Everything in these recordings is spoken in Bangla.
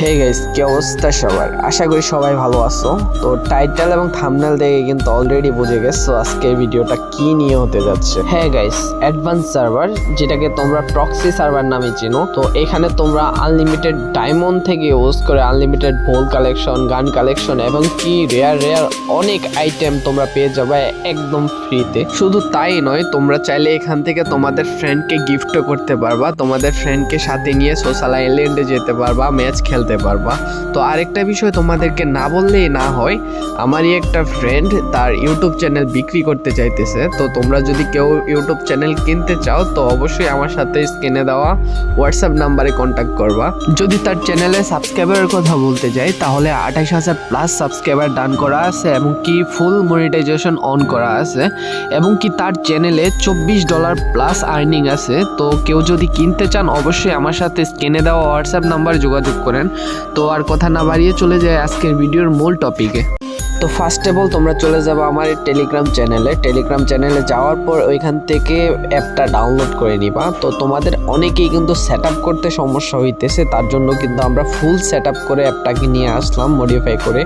হে গাইস কি অবস্থা সবার? আশা করি সবাই ভালো আছো। তো টাইটেল এবং থাম্বনেল দেখে কিন্তু অলরেডি বুঝে গেছো আজকে ভিডিওটা কি নিয়ে হতে যাচ্ছে। হ্যাঁ গাইস অ্যাডভান্স সার্ভার যেটাকে তোমরা প্রক্সি সার্ভার নামে চিনো। তো এখানে তোমরা আনলিমিটেড ডায়মন্ড থেকে ইউজ করে আনলিমিটেড ভোল কালেকশন গান কালেকশন এবং কি রেয়ার রেয়ার অনেক আইটেম তোমরা পেয়ে যাবে একদম ফ্রিতে শুধু তাই নয়, তোমরা চাইলে এখান থেকে তোমাদের ফ্রেন্ডকে গিফটও করতে পারবা। তোমাদের ফ্রেন্ডকে সাথে নিয়ে সোশ্যাল আইল্যান্ডে যেতে পারবা ম্যাচ খেলতে পারবা। তো আরেকটা বিষয় তোমাদেরকে না বললেই না হয়, আমারই একটা ফ্রেন্ড তার ইউটিউব চ্যানেল বিক্রি করতে চাইতেছে। তো তোমরা যদি কেউ ইউটিউব চ্যানেল কিনতে চাও, তো অবশ্যই আমার সাথে স্ক্রিনে দেওয়া হোয়াটসঅ্যাপ নাম্বারে কন্ট্যাক্ট করবা। যদি তার চ্যানেলে সাবস্ক্রাইবারের কথা বলতে যাই, তাহলে আঠাশ হাজার প্লাস সাবস্ক্রাইবার ডান করা আছে এবং কি ফুল মনিটাইজেশন অন করা আছে। এবং কি তার চ্যানেলে চব্বিশ ডলার প্লাস আর্নিং আছে। তো কেউ যদি কিনতে চান, অবশ্যই আমার সাথে স্ক্রিনে দেওয়া হোয়াটসঅ্যাপ নাম্বার যোগাযোগ করেন। তো আর কথা না বাড়িয়ে চলে যায় আজকের ভিডিওর মূল টপিকে তো ফার্স্ট অফ অল তোমরা চলে যাব আমার টেলিগ্রাম চ্যানেলে টেলিগ্রাম চ্যানেলে যাওয়ার পর ওইখান থেকে অ্যাপটা ডাউনলোড করে নিবা। তো তোমাদের অনেকেই কিন্তু সেট করতে সমস্যা হইতেছে, তার জন্য কিন্তু আমরা ফুল সেট করে অ্যাপটাকে নিয়ে আসলাম মডিফাই করে।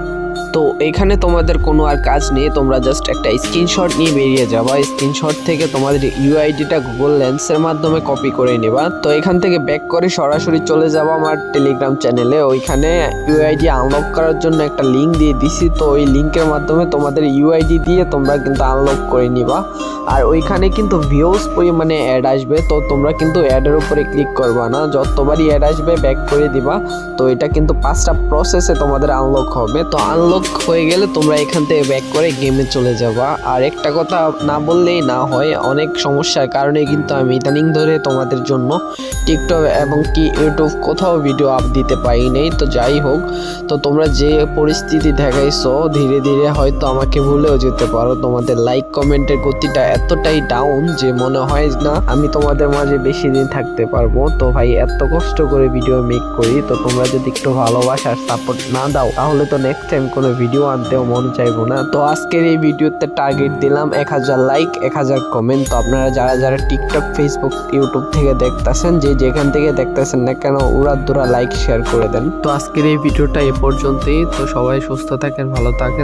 তো এখানে তোমাদের কোনো আর কাজ নেই, তোমরা জাস্ট একটা স্ক্রিনশট নিয়ে বেরিয়ে যাবা। স্ক্রিনশট থেকে তোমাদের ইউআইডিটা গুগল লেন্সের মাধ্যমে কপি করে নেবা। তো এখান থেকে ব্যাক করে সরাসরি চলে যাব আমার টেলিগ্রাম চ্যানেলে ওইখানে ইউআইডি আনলক করার জন্য একটা লিঙ্ক দিয়ে দিছি। তো ওই লিঙ্কের মাধ্যমে তোমাদের ইউআইডি দিয়ে তোমরা কিন্তু আনলক করে নিবা। আর ওইখানে কিন্তু ভিউজ পরিমাণে অ্যাড আসবে, তো তোমরা কিন্তু অ্যাডের উপরে ক্লিক করবা না। যতবারই অ্যাড আসবে ব্যাক করে দিবা। তো এটা কিন্তু পাঁচটা প্রসেসে তোমাদের আনলক হবে। তো আনলক হয়ে গেলে তোমরা এখান থেকে ব্যাক করে গেমে চলে যাবা। আর একটা কথা না বললেই না হয়, অনেক সমস্যার কারণে কিন্তু আমি ইদানিং ধরে তোমাদের জন্য টিকটক এবং কি ইউটিউব কোথাও ভিডিও আপ দিতে পারি নাই। তো যাই হোক, তো তোমরা যে পরিস্থিতি দেখাইছো ধীরে ধীরে হয়তো আমাকে ভুলেও যেতে পারো। তোমাদের লাইক কমেন্টের গতিটা এতটাই ডাউন যে মনে হয় না আমি তোমাদের মাঝে বেশি দিন থাকতে পারব। তো ভাই, এত কষ্ট করে ভিডিও মেক করি, তো তোমরা যদি একটু ভালোবাসার সাপোর্ট না দাও, তাহলে তো নেক্সট টাইম কোনো ভিডিও আনতেও মন চাইব না। তো আজকের এই ভিডিওতে টার্গেট দিলাম এক হাজার লাইক এক হাজার কমেন্ট তো আপনারা যারা যারা টিকটক ফেসবুক ইউটিউব থেকে দেখতেছেন, যে যেখান থেকে দেখতেছেন না কেন উড়া দুরা লাইক শেয়ার করে দেন। তো আজকের এই ভিডিওটা এ পর্যন্তই। তো সবাই সুস্থ থাকেন, ভালো থাকেন।